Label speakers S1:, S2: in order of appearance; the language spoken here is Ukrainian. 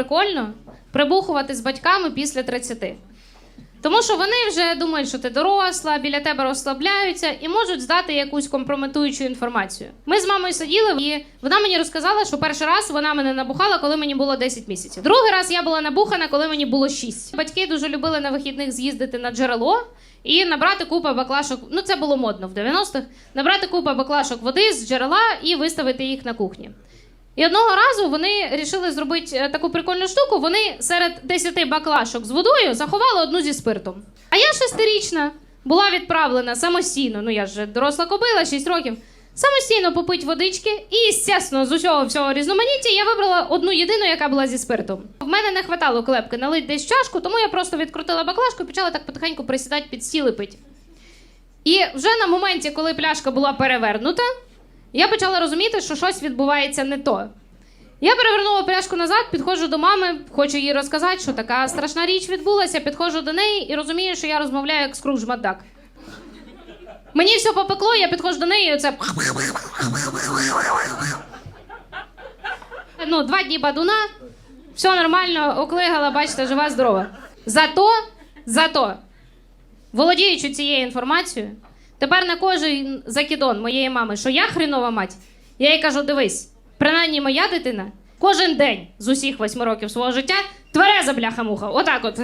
S1: прикольно прибухувати з батьками після 30. Тому що вони вже думають, що ти доросла, біля тебе розслабляються і можуть здати якусь компрометуючу інформацію. Ми з мамою сиділи, і вона мені розказала, що перший раз вона мене набухала, коли мені було 10 місяців. Другий раз я була набухана, коли мені було 6. Батьки дуже любили на вихідних з'їздити на джерело і набрати купу баклашок. Ну це було модно в 90-х. Набрати купу баклашок води з джерела і виставити їх на кухні. І одного разу вони вирішили зробити е, таку прикольну штуку. Вони серед 10 баклашок з водою заховали одну зі спиртом. А я шестирічна була відправлена самостійно. Ну я ж доросла кобила, 6 років. Самостійно попити водички, і, звісно, з усього всього різноманіття я вибрала одну єдину, яка була зі спиртом. В мене не хватало клепки налить десь чашку, тому я просто відкрутила баклажку і почала так потихеньку присідати під стіл і пити. І вже на моменті, коли пляшка була перевернута, я почала розуміти, що щось відбувається не то. Я перевернула пляшку назад, підходжу до мами, хочу їй розказати, що така страшна річ відбулася. Підходжу до неї і розумію, що я розмовляю як Скрудж Макдак. Мені все попекло, я підходжу до неї, і оце. Ну, два дні бадуна, все нормально, оклигала, бачите, жива, здорова. Зато, зато, володіючи цією інформацією, тепер на кожен закидон моєї мами, що я хренова мать, я їй кажу: дивись, принаймні моя дитина кожен день з усіх восьми років свого життя твереза бляха-муха. Отак от.